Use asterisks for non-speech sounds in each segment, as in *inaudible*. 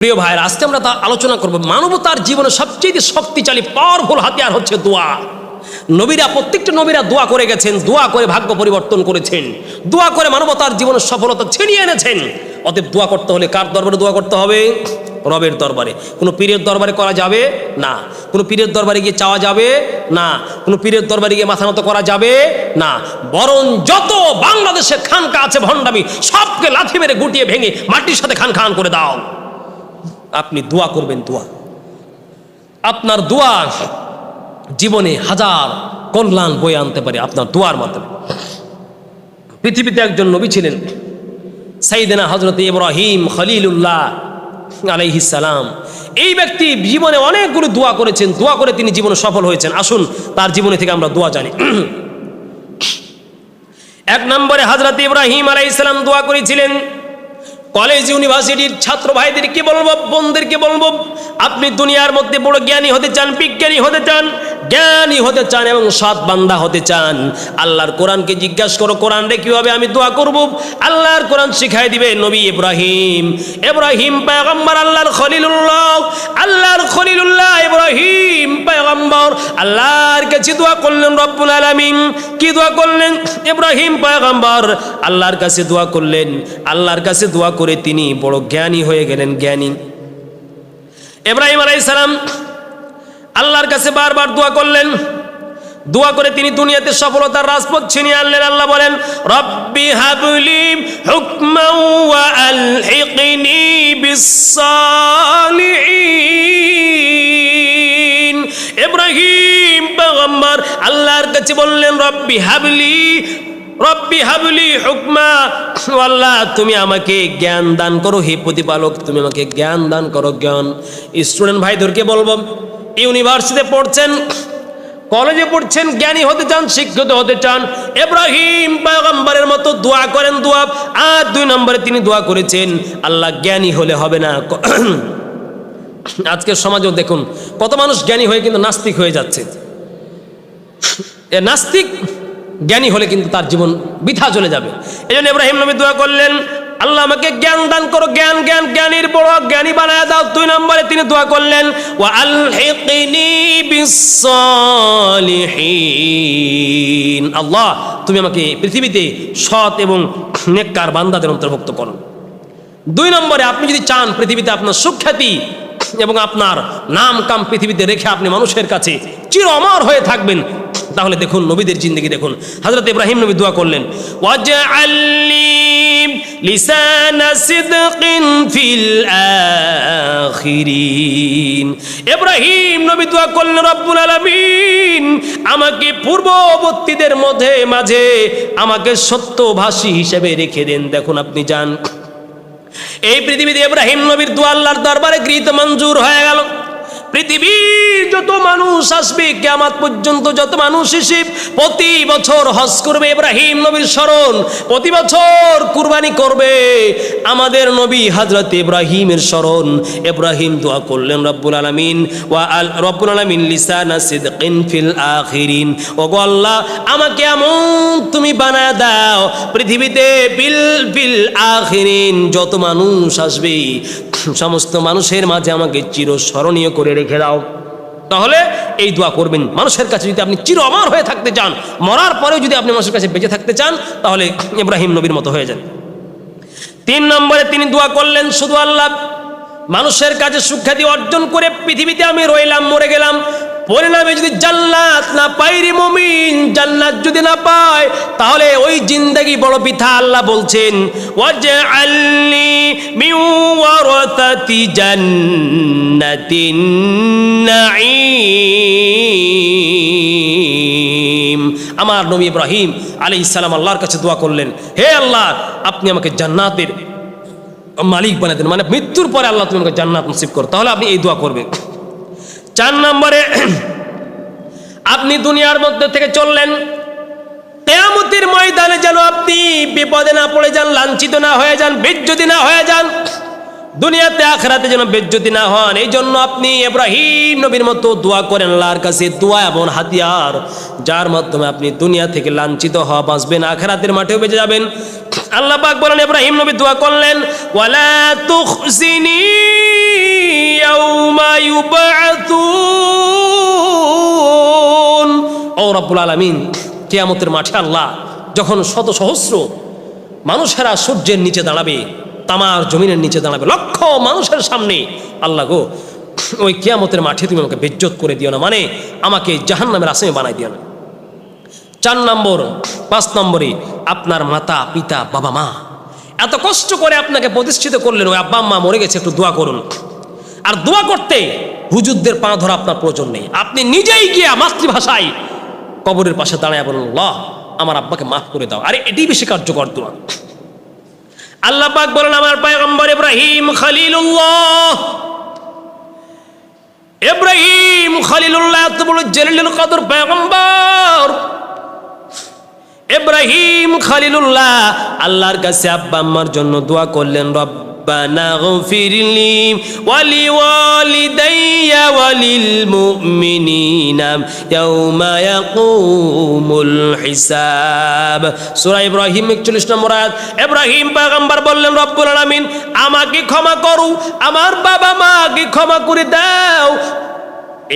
প্রিয় ভাইয়ের, আজকে আমরা তা আলোচনা করব। মানবতার জীবনে সবচেয়ে শক্তিশালী পাওয়ারফুল হাতিয়ার হচ্ছে দোয়া। নবীরা, প্রত্যেকটা নবীরা দোয়া করে গেছেন, দোয়া করে ভাগ্য পরিবর্তন করেছেন। দোয়া করে মানবতার জীবনের সফলতা ছিনিয়ে এনেছেন। অতএব দোয়া করতে হলে কার দরবারে দোয়া করতে হবে? রবের দরবারে। কোনো পীরের দরবারে করা যাবে? না। কোনো পীরের দরবারে গিয়ে চাওয়া যাবে? না। কোনো পীরের দরবারে গিয়ে মাথা নত করা যাবে? না। বরং যত বাংলাদেশে খানকা আছে, ভণ্ডামি, সবকে লাথি মেরে গুটিয়ে ভেঙে মাটির সাথে খান খান করে দাও। আপনি দোয়া করবেন, দোয়া। আপনার দোয়া জীবনে হাজার কল্যাণ বয়ে আনতে পারে আপনার দোয়ার মাধ্যমে। পৃথিবীতে একজন নবী ছিলেন সাইদেনা হজরত ইব্রাহিম খলিলুল্লাহ আলাইহিসালাম এই ব্যক্তি জীবনে অনেকগুলো দোয়া করেছেন, দোয়া করে তিনি জীবনে সফল হয়েছেন। আসুন, তার জীবনে থেকে আমরা দোয়া জানি। এক নম্বরে হজরত ইব্রাহিম আলাইসালাম দোয়া করেছিলেন কলেজ, ইউনিভার্সিটির ছাত্র ভাইদেরকে বলব, বোনদেরকে বলব, আপনি দুনিয়ার মধ্যে বড় জ্ঞানী হতে চান, বিজ্ঞানী হতে চান জ্ঞানী হতে চান এবং সৎ বান্দা হতে চান। আল্লাহর কোরআনকে জিজ্ঞাসা করো কোরআন রে কীভাবে আমি দোয়া করব? আল্লাহর কোরআন শিখাই দিবে নবী ইব্রাহিম। ইব্রাহিম পয়গম্বর, আল্লাহর খলিলুল্লাহ আল্লাহর খলিলুল্লাহ ইব্রাহিম পয়গম্বর। আল্লাহর কাছে দোয়া করলেন, রব্বুল আলামিন। কি দোয়া করলেন? ইব্রাহিম পয়গম্বর। আল্লাহর কাছে দোয়া করলেন। আল্লাহর কাছে দোয়া করে তিনি বড় জ্ঞানী হয়ে গেলেন, জ্ঞানী। ইব্রাহিম আলাইহিস সালাম আল্লাহর কাছে বারবার দোয়া করলেন। দোয়া করে তিনি দুনিয়াতে সফলতার রাজপথ ছিনিয়ে আনলেন। আল্লাহ বলেন, রব্বি হাবলি হুকমা ওয়া আলহিকনি বিসসালিহিন। ইব্রাহিম পয়গম্বর আল্লাহর কাছে বললেন, রব্বি হাবলি রব্বি হাবলি হুকমা। আল্লাহ, তুমি আমাকে জ্ঞান দান করো, হে প্রতিপালক, তুমি আমাকে জ্ঞান দান করো, জ্ঞান। স্টুডেন্ট ভাইদেরকে বলব ইউনিভার্সিটিতে পড়ছেন, কলেজে পড়ছেন, জ্ঞানী হতে চান, শিক্ষিত হতে চান। এব্রাহিম পয়গম্বরের মতো দোয়া করেন, দোয়া। আর দুই নম্বরে তিনি দোয়া করেছেন, আল্লাহ জ্ঞানী হলে হবে না। *clears throat* আজকের সমাজেও দেখুন, কত মানুষ জ্ঞানী হয়ে কিন্তু নাস্তিক হয়ে যাচ্ছে। এ নাস্তিক জ্ঞানী হলে কিন্তু তার জীবন বৃথা চলে যাবে। এই জন্য ইব্রাহিম নবী দোয়া করলেন আল্লাহ আমাকে জ্ঞান দান করো, জ্ঞান জ্ঞান, জ্ঞানীর বড় জ্ঞানী বানায় দাও। দুই নম্বরে তিনি দোয়া করলেন আলহিকনি বিসসালিহিন। আল্লাহ, তুমি আমাকে পৃথিবীতে সৎ এবং নেককার বান্দাদের অন্তর্ভুক্ত করো। দুই নম্বরে, আপনি যদি চান পৃথিবীতে আপনার সুখ্যাতি এবং আপনার নাম কাম পৃথিবীতে রেখে আপনি মানুষের কাছে চির অমর হয়ে থাকবেন তাহলে দেখুন, নবীদের জিন্দগি দেখুন। হজরত ইব্রাহিম নবী দোয়া করলেন ফিল করলেন আমাকে পূর্ববর্তীদের মধ্যে মাঝে আমাকে সত্যভাষী হিসেবে রেখে দেন। দেখুন, আপনি যান। এই পৃথিবীতে ইব্রাহিম নবীর দোয়া আল্লাহর দরবারে গৃহীত, মঞ্জুর হয়ে গেল। পৃথিবীর যত মানুষ আসবে কেমন পর্যন্ত যত মানুষ এসে প্রতি বছর হজ করবে ইব্রাহিম নবীর স্মরণ, প্রতি বছর কুরবানি করবে। আমাদের নবী হজরত ইব্রাহিমের স্মরণ। ইব্রাহিম দোয়া করলেন, রব্বুল আলমিন, ওয়া আল, রব্বুল আলমিন লিসানা সিদকিন ফিল আখিরিন। ও গো আল্লাহ, আমাকে এমন তুমি বানায় দাও, পৃথিবীতে বিল বিল আখিরিন, যত মানুষ আসবে সমস্ত মানুষের মাঝে আমাকে চিরস্মরণীয় করে রেখে দাও। তাহলে এই দোয়া করবেন। মানুষের কাছে যদি আপনি চির অমর হয়ে থাকতে চান, মরার পরেও যদি আপনি মানুষের কাছে বেঁচে থাকতে চান, তাহলে ইব্রাহিম নবীর মতো হয়ে যান। তিন নম্বরে তিনি দোয়া করলেন, শুধু আল্লাহ, মানুষের কাছে সুখ্যাতি অর্জন করে পৃথিবীতে আমি রইলাম, মরে গেলাম। পরিণামে যদি জান্নাত না পাই রে মমিন, জান্নাত যদি না পায়, তাহলে ওই জিন্দেগি বড় পিঠা আল্লাহ বলছেন আমার নবী ইব্রাহিম আলাইহিস সালাম আল্লাহর কাছে দোয়া করলেন, হে আল্লাহ, আপনি আমাকে জান্নাতের মালিক বানিয়ে দেন মানে মৃত্যুর পরে আল্লাহ তুমি আমাকে জান্নাত নসিব করো। তাহলে আপনি এই দোয়া করবেন। চার নম্বরে, আপনি দুনিয়ার মধ্যে থেকে চললেন। কেয়ামতের ময়দানে যেন আপনি বিপদে না পড়ে যান, লাঞ্ছিত না হয়ে যান, বেজ্জতি না হয়ে যান, দুনিয়াতে আখরাতে যেন বেজ্জতি না হন। এই জন্য আপনি এব্রাহিম নবীর মতো দোয়া করেন, আল্লাহর কাছে দোয়া এমন হাতিয়ার, যার মাধ্যমে আপনি দুনিয়া থেকে লাঞ্ছিত হওয়া বাঁচবেন, আখরাতের মাঠেও বেঁচে যাবেন। আল্লাহ পাক বলেন ইব্রাহিম নবী দোয়া করলেন, ওয়ালা তুখজিনি يوم يبعثون। ও রব্বুল আলামিন, কিয়ামতের মাঠে আল্লাহ যখন শত সহস্র মানুষেরা সূর্যের নিচে দাঁড়াবে, তামার জমিনের নিচে দাঁড়াবে, লক্ষ মানুষের সামনে, আল্লাহ গো, ওই কিয়ামতের মাঠে তুমি আমাকে বেজ্জত করে দিও না। মানে আমাকে জাহান নামের আসামে বানাই দিও না। চার নম্বর, পাঁচ নম্বরে, আপনার মাতা, পিতা, বাবা, মা, এত কষ্ট করে আপনাকে প্রতিষ্ঠিত করলেন, ওই আব্বা, আম্মা মরে গেছে, একটু দোয়া করুন। আর দোয়া করতে হুজুরদের পা ধরা আপনার প্রয়োজন নেই। আপনি নিজেই গিয়া মাতৃভাষায় কবরের পাশে দাঁড়ায় বলুন ল আমার আব্বাকে মাফ করে দাও। আরে এটি বেশি কার্যকর দোয়া। আল্লাহ পাক বলেন, আমার পয়গম্বর ইব্রাহিম খলিলুল্লাহ ইব্রাহিম খলিলুল্লাহ এত বড় জলিলুল কদর পয়গম্বর, ইব্রাহিম খলিলুল্লাহ, আল্লাহর কাছে আব্বা আম্মার জন্য দোয়া করলেন রব্বানা গফিরলি ওয়ালি ওয়ালিদাইয়া ওয়ালিল মুমিনিনা ইয়াউমা ইয়াকুমুল হিসাব সূরা ইব্রাহিম 41 নম্বর আয়াত ইব্রাহিম পয়গম্বর বললেন রব্বুল আলামিন আমাকে ক্ষমা করো, আমার বাবা মাকে ক্ষমা করে দাও।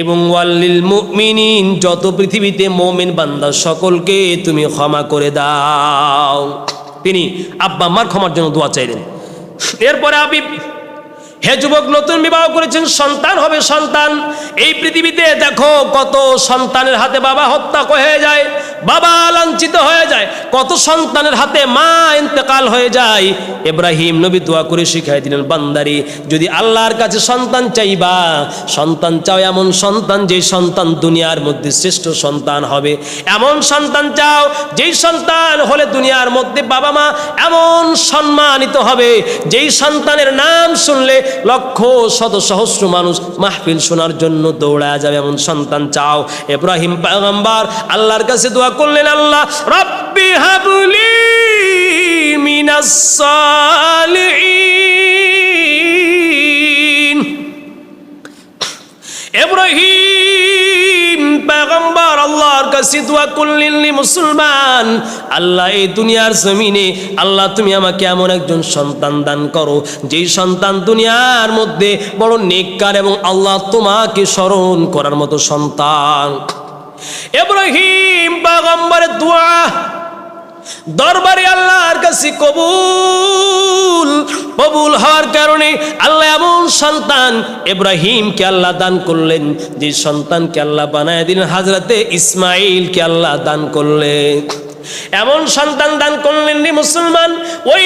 এবং ওয়াল্লিল মুমিনিন যত পৃথিবীতে মোমেন বান্দা, সকলকে তুমি ক্ষমা করে দাও। তিনি আব্বা আম্মার ক্ষমার জন্য দোয়া চাইলেন। এরপরে আবি হে যুবক, নতুন বিবাহ করেছেন, সন্তান হবে সন্তান। এই পৃথিবীতে দেখো কত সন্তানের হাতে বাবা হত্যা হয়ে যায়, বাবা লাঞ্ছিত হয়ে যায়, কত সন্তানের হাতে মা ইন্তেকাল হয়ে যায়। এব্রাহিম নবী দোয়া করে শিখাই দিলেন, বান্দারি, যদি আল্লাহর কাছে সন্তান চাইবা, সন্তান চাও এমন সন্তান যেই সন্তান দুনিয়ার মধ্যে শ্রেষ্ঠ সন্তান হবে। এমন সন্তান চাও যেই সন্তান হলে দুনিয়ার মধ্যে বাবা মা এমন সম্মানিত হবে, যেই সন্তানের নাম শুনলে লক্ষ শত সহস্র মানুষ মাহফিল শোনার জন্য দৌড়া যাবে, এমন সন্তান চাও। এব্রাহিম পয়গম্বর, আল্লাহর কাছে দোয়া করলেন, আল্লাহ, রব্বি হাবলি মিনাস সালিহিন। ইব্রাহিম পেগম্বর আল্লাহর কাছে দোয়া করলেন মুসলমান, আল্লাহ এই দুনিয়ার জমিনে, আল্লাহ তুমি আমাকে এমন একজন সন্তান দান করো, যেই সন্তান দুনিয়ার মধ্যে বড় নেককার এবং আল্লাহ তোমাকে স্মরণ করার মতো সন্তান। ইব্রাহিম পেগম্বরের দোয়া দরবারে আল্লাহর কাছে কবুল কবুল হওয়ার কারণে আল্লাহ এমন সন্তান ইব্রাহিমকে আল্লাহ দান করলেন, যে সন্তানকে আল্লাহ বানায় দিলেন, হাজরাতে ইসমাইলকে আল্লাহ দান করলেন। এমন সন্তান দান করলেন রে মুসলমান? ওই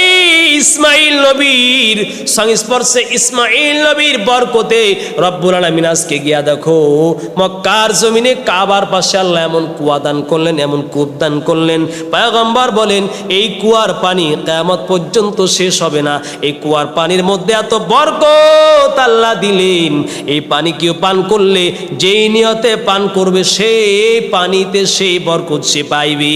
ইসমাইল নবীর সংস্পর্শে ইসমাইল নবীর বরকতে রব্বুল আলামিন আজকে গিয়া দেখো, মক্কার জমিনে কাবার পাশে আল্লাহ এমন কুয়া দান করলেন, এমন কূপ দান করলেন। পয়গম্বর বলেন, এই কুয়ার পানি কেয়ামত পর্যন্ত শেষ হবে না। এই কুয়ার পানির মধ্যে এত বরকত আল্লাহ দিলেন। এই পানি কেউ পান করলে যেই নিয়তে পান করবে, সেই পানিতে সেই বরকত সে পাইবে।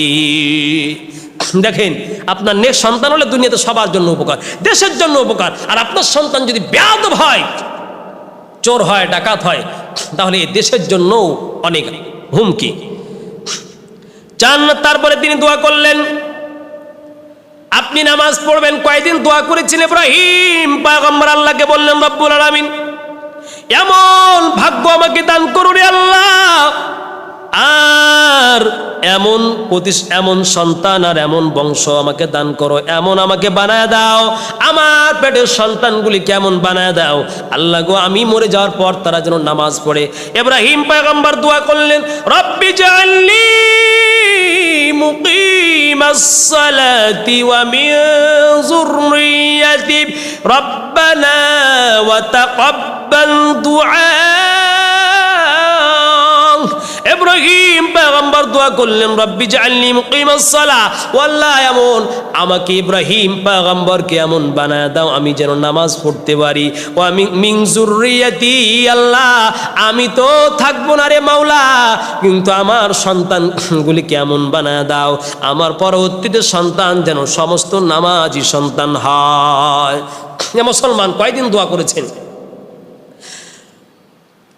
দেখেন, আপনার নেক্সট সন্তান হলে দুনিয়াতে সবার জন্য উপকার, দেশের জন্য উপকার, আর আপনার সন্তান যদি ব্যাধ হয়, চোর হয়, ডাকাত হয়, তাহলে এই দেশের জন্যও অনেক হুমকি। চান তারপরে তিনি দোয়া করলেন। আপনি নামাজ পড়বেন, কয়দিন দোয়া করেছেন ইব্রাহিম? পায়গম্বর আল্লাহকে বললেন, রব্বুল আলামিন, এমন ভাগ্য আমাকে দান করুন আল্লাহ। আর এমন প্রতিস এমন সন্তান আর এমন বংশ আমাকে দান করো এমন আমাকে বানায় দাও আমার পেটের সন্তানগুলি কেমন বানায় দাও আল্লাহ গো আমি মরে যাওয়ার পর তারা যেন নামাজ পড়ে ইব্রাহিম পয়গম্বর দোয়া করলেন রব্বি জাআলনি مقيم الصلاة ومن ذريتي ربنا وتقبل دعاء ইব্রাহিম পয়গম্বর দোয়া করলেন, রব্বি জাআলনি সালাহ ওয়াল্লাহ, এমন। আমাকে ইব্রাহিম পয়গম্বরকে এমন বানায় দাও, আমি যেন নামাজ পড়তে পারি। ও আমি যুররিয়াতি আল্লাহ, আমি তো থাকব না রে মাওলা, কিন্তু আমার সন্তানগুলি কেমন বানায় দাও। আমার পরবর্তীতে সন্তান যেন সমস্ত নামাজি সন্তান হয়। মুসলমান কয়দিন দোয়া করেছেন?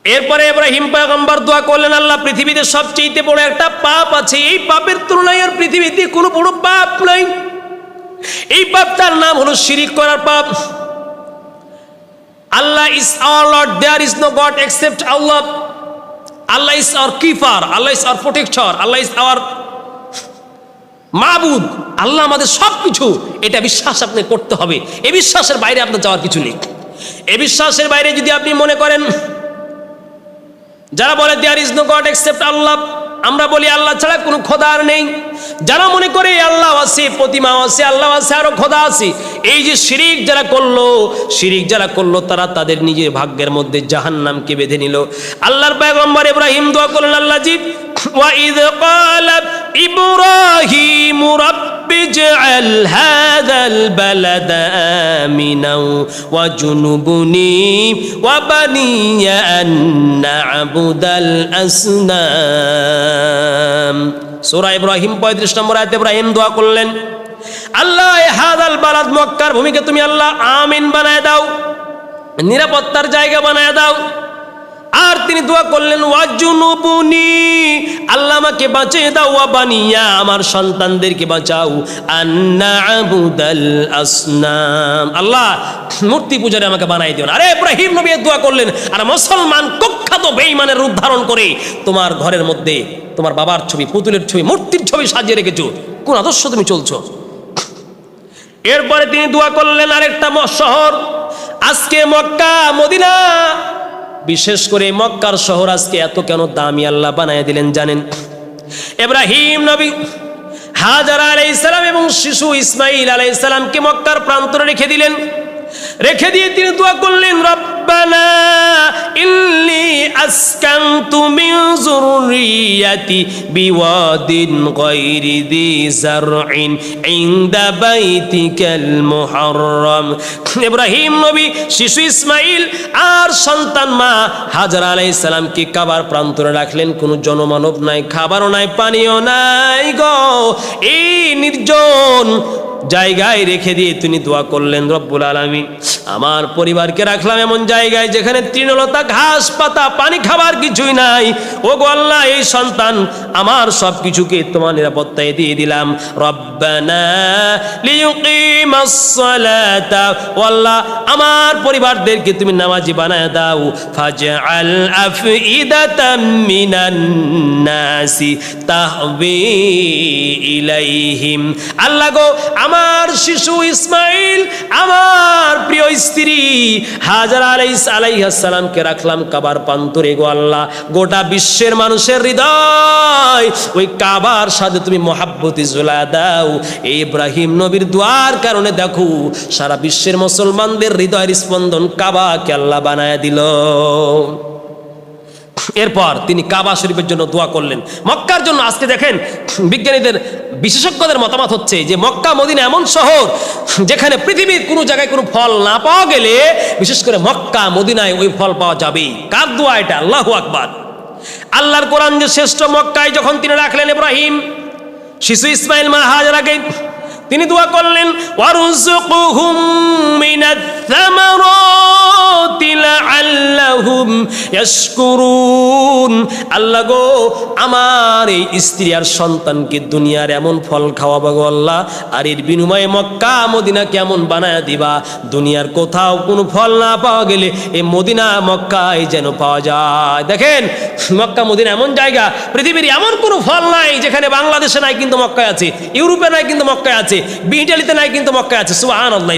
এরপরে ইব্রাহিম পয়গম্বর দোয়া করলেন, আল্লাহ পৃথিবীতে সবচেয়ে বড় একটা পাপ আছে। এই পাপের তুলনায় আর পৃথিবীতে কোনো বড় পাপ নাই। এই পাপটার নাম হলো শিরিক করার পাপ। Allah is our lord, there is no god except Allah. Allah is our keeper, Allah is our protector, Allah is our মাবুদ। আল্লাহ আমাদের সব কিছু এটা বিশ্বাস আপনি করতে হবে। এ বিশ্বাসের বাইরে আপনার যাওয়ার কিছু নেই। এ বিশ্বাসের বাইরে যদি আপনি মনে করেন যারা বলে there is no god except Allah, আমরা বলি আল্লাহ ছাড়া কোনো খোদা আর নেই। যারা মনে করে আল্লাহ আছে প্রতিমা আছে, আল্লাহ আছে, আরও খোদা আছে, এই যে শিরিক যারা করল, শিরিক যারা করল, তারা তাদের নিজের ভাগ্যের মধ্যে জাহান নামকে বেঁধে নিল। আল্লাহর পায়গম্বর ইব্রাহিম দোয়া করলেন, আল্লাহ জি ওয়াইদ ইব্রাহিম রাব্বি رب اجعل هذا البلد آمنا وجنبني وبني أن نعبد الأصنام সূরা ইব্রাহিম 35 নম্বর আয়াতে ইব্রাহিম দোয়া করলেন আল্লাহ এ হাদাল বালাদ মক্কার ভূমিকে তুমি আল্লাহ আমিন বানায় দাও নিরাপত্তার জায়গা বানায় দাও আর তিনি দোয়া করলেন, ওয়াজুনুবুনি, আল্লাহ আমাকে বাঁচিয়ে দাও, ওয়া বানিয়া, আমার সন্তানদেরকে বাঁচাও। আন্না আসনাম। আল্লাহ, মূর্তি পূজারে আমাকে বানাই দিও আরে ইব্রাহিম নবী দোয়া করলেন, আর মুসলমান কুখ্যাত বেঈমানের রূপ ধারণ করে তোমার ঘরের মধ্যে তোমার বাবার ছবি, পুতুলের ছবি, মূর্তির ছবি সাজিয়ে রেখেছো। কোন আদর্শ তুমি চলছো? এরপরে তিনি দোয়া করলেন, আরেকটা শহর, আজকে মক্কা, মদিনা বিশেষ করে মক্কার শহর আজকে এত কেন দামি আল্লাহ বানায় দিলেন জানেন? এব্রাহিম নবী হাজার আলাইসালাম এবং শিশু ইসমাইল আলাইসালামকে মক্কার প্রান্তরে রেখে দিলেন। রেখে দিয়ে তিনি দোয়া করলেন রব্বানা ইল্লি আসকানতু মিন যুররিয়াতি বিওয়াদিন গায়রি দি জারইন ইনদা বাইতিকাল মুহাররম ইব্রাহিম নবী শিশু ইসমাইল আর সন্তান মা হাজার আলাইহিস সালামকে কাবার প্রান্তরে রাখলেন। কোনো জনমানব নাই, খাবারও নাই, পানিও নাই গো। এই নির্জন জায়গায় রেখে দিয়ে তিনি দোয়া করলেন, রব্বুল আলমী আমার পরিবারকে রাখলাম এমন জায়গায় যেখানে তৃণলতা, ঘাস পাতা, পানি খাবার কিছুই নাই। ও গো আল্লাহ, এই সন্তান আমার সব কিছুকে তোমার নিরাপত্তায় দিয়ে দিলাম। রব্বানা আমার পরিবারদেরকে তুমি নামাজি বানায় দাও। তাহবি ইলাইহিম। আল্লাহ গো আমার শিশু ইসমাইল, আমার প্রিয় স্ত্রী হাজার আলাইস আলাইহাসালামকে রাখলাম কাবার পান্তরে গো আল্লাহ। গোটা বিশ্বের মানুষের হৃদয়, ওই কাবার সাথে তুমি মহাব্বতি জোলা দাও। ইব্রাহিম নবীর দোয়ার কারণে দেখো, সারা বিশ্বের মুসলমানদের হৃদয়ের স্পন্দন কাবাকে আল্লাহ বানায় দিল। এরপর তিনি কাবা শরীফের জন্য দোয়া করলেন। মক্কার জন্য আজকে দেখেন, বিজ্ঞানীদের, বিশেষজ্ঞদের মতামত হচ্ছে যে মক্কা, মদিনা এমন শহর যেখানে পৃথিবীর কোনো জায়গায় কোনো ফল না পাওয়া গেলে বিশেষ করে মক্কা, মদিনায় ওই ফল পাওয়া যাবে কার দোয়া এটা? আল্লাহ আকবার। আল্লাহর কোরআন যে শ্রেষ্ঠ মক্কায় যখন তিনি রাখলেন ইব্রাহিম, শিশু ইসমাইল মা হাজার আগে তিনি দোয়া করলেন, ওয়ারুযুকুহুম মিনাত লাআল্লাহুম ইয়াশকুরুন। আল্লাহ গো, আমার এই স্ত্রী আর সন্তানকে দুনিয়ার এমন ফল খাওয়াবো গো আল্লাহ, আর এর বিনিময়ে মক্কা মদিনা কেমন বানায় দিবা। দুনিয়ার কোথাও কোনো ফল না পাওয়া গেলে এই মদিনা মক্কায় যেন পাওয়া যায়। দেখেন, মক্কা, মদিনা এমন জায়গা, পৃথিবীর এমন কোনো ফল নাই যেখানে বাংলাদেশে নাই কিন্তু মক্কায় আছে, ইউরোপে নাই কিন্তু মক্কায় আছে ইটালিতে নাই কিন্তু মক্কায় আছে। সুবহান আল্লাহ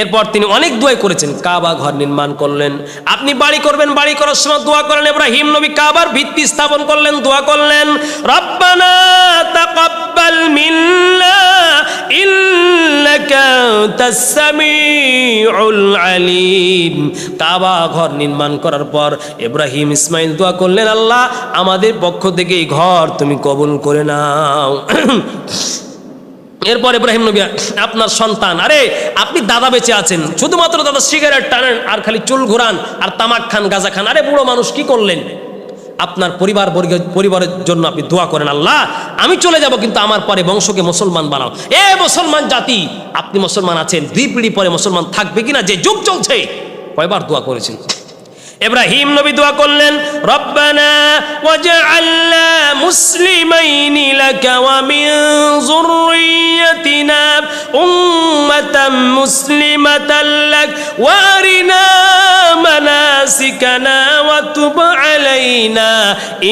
এরপর তিনি অনেক দোয়া করেছেন, কাবা ঘর নির্মাণ করলেন। আপনি বাড়ি করবেন, বাড়ি করার সময় দোয়া করলেন ইব্রাহিম নবী কাবার ভিত্তি স্থাপন করলেন, দোয়া করলেন, রব্বানা তাকাব্বাল মিন্না, ইন্নাকা আনতাস সামিউল আলিম। কাবা ঘর নির্মাণ করার পর ইব্রাহিম ইসমাইল দোয়া করলেন, আল্লাহ, আমাদের পক্ষ থেকে এই ঘর তুমি কবুল করে নাও। এরপর ইব্রাহিম নবী আপনার সন্তান। আরে, আপনি দাদা বেঁচে আছেন। শুধুমাত্র দাদা সিগারেট টানেন আর খালি চুল ঘোরান আর তামাক খান, গাঁজা খান। আরে, বুড়ো মানুষ, কি করলেন? আপনার পরিবার বর্গ- পরিবারের জন্য আপনি দোয়া করেন, আল্লাহ, আমি চলে যাব, কিন্তু আমার পরে বংশকে মুসলমান বানাও। এ মুসলমান জাতি, আপনি মুসলমান আছেন, দুই পিঢ়ি পরে মুসলমান থাকবে কিনা? যে যুগ চলছে, কয়বার দোয়া করেছেন? ইব্রাহিম নবী দোয়া করলেন, রব্বানা ওয়াজআলনা মুসলিমাইন লাকা ওয়া মিন যুররিয়াতিনা উম্মাতাম মুসলিমাতাল লাক ওয়া আরিনা মানাসিকানা ওয়া তুব আলাইনা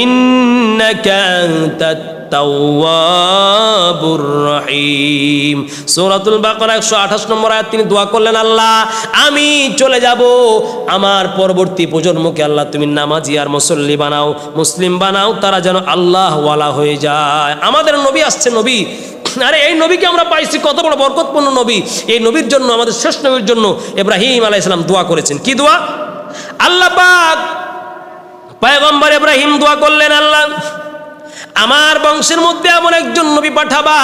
ইন্নাকা আনতাত الতাওয়াবুর রহিম। সূরাতুল বাকারা 128 নম্বর আয়াত তিনি দোয়া করলেন, আল্লাহ, আমি চলে যাব। আমার পরবর্তী প্রজন্মকে আল্লাহ তুমি নামাজি আর মুসল্লি বানাও, মুসলিম বানাও, তারা যেন আল্লাহ ওয়ালা হয়ে যায়। আমাদের নবী আসছে নবী। আরে, এই নবীকে আমরা পাইছি কত বড় বরকতপূর্ণ নবী। এই নবীর জন্য, আমাদের শেষ নবীর জন্য ইব্রাহিম আলাইহিস সালাম দোয়া করেছেন। কি দোয়া? আল্লাহ পাক, পয়গম্বর ইব্রাহিম দোয়া করলেন, আল্লাহ আমার বংশের মধ্যে এমন একজন নবী পাঠাবা।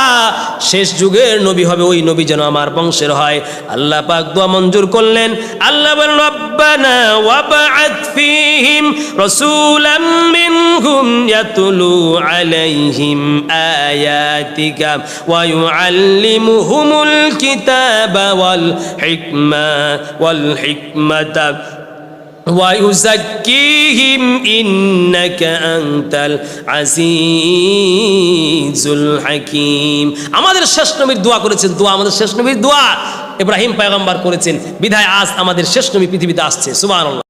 শেষ যুগের নবী হবে ওই নবী যেন আমার বংশের হয়। আল্লাহ পাক দোয়া মঞ্জুর করলেন। আল্লাহ বলেন, রব্বানা ওয়াবআত ফীহিম রাসূলাম মিনহুম ইয়াতলু আলাইহিম আয়াতিকা ওয়া ইউআল্লিমুহুমুল কিতাবা ওয়াল হিকমা ওয়াল হিকমাতা ويزكيهم إنك أنت العزيز الحكيم আমাদের শেষ নবীর দোয়া করেছেন দোয়া আমাদের শেষ নবীর দোয়া ইব্রাহিম পয়গম্বর করেছেন বিধায় আজ আমাদের শেষ নবী পৃথিবীতে আসছে সুবহানাল্লাহ